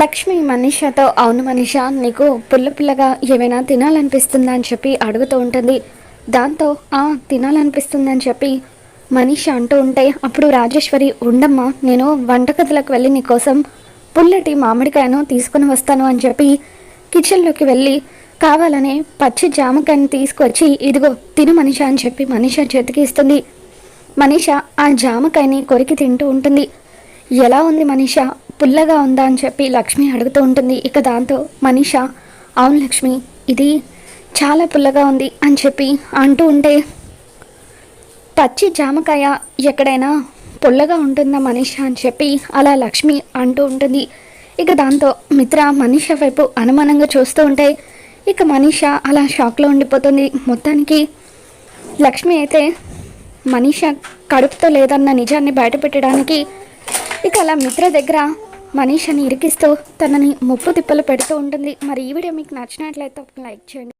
లక్ష్మి మనీషాతో అవును మనిష నీకు పుల్ల పుల్లగా ఏమైనా తినాలనిపిస్తుందా అని చెప్పి అడుగుతూ ఉంటుంది. దాంతో ఆ తినాలనిపిస్తుందని చెప్పి మనీష అంటూ ఉంటే అప్పుడు రాజేశ్వరి ఉండమ్మా నేను వంటగదిలోకి వెళ్ళి నీకోసం పుల్లటి మామిడికాయను తీసుకుని వస్తాను అని చెప్పి కిచెన్లోకి వెళ్ళి కావాలనే పచ్చి జామకాయని తీసుకొచ్చి ఇదిగో తిను మనిష అని చెప్పి మనిష చేతికి ఇస్తుంది. మనిష ఆ జామకాయని కొరికి తింటూ ఉంటుంది. ఎలా ఉంది మనిష? పుల్లగా ఉందా అని చెప్పి లక్ష్మి అడుగుతూ ఉంటుంది. ఇక దాంతో మనీష అవును లక్ష్మి ఇది చాలా పుల్లగా ఉంది అని చెప్పి అంటూ ఉంటే పచ్చి జామకాయ ఎక్కడైనా పుల్లగా ఉంటుందా మనీష? అని చెప్పి అలా లక్ష్మి అంటూ ఉంటుంది. ఇక దాంతో మిత్ర మనీష వైపు అనుమానంగా చూస్తూ ఉంటే ఇక మనీష అలా షాక్లో ఉండిపోతుంది. మొత్తానికి లక్ష్మి అయితే మనీష కడుపుతో లేదన్న నిజాన్ని బయటపెట్టడానికి ఇక అలా మిత్ర దగ్గర మనీషని ఇరికిస్తూ తనని ముప్పు తిప్పలు పెడుతూ ఉంటుంది. మరి ఈ వీడియో మీకు నచ్చినట్లయితే ఒక లైక్ చేయండి.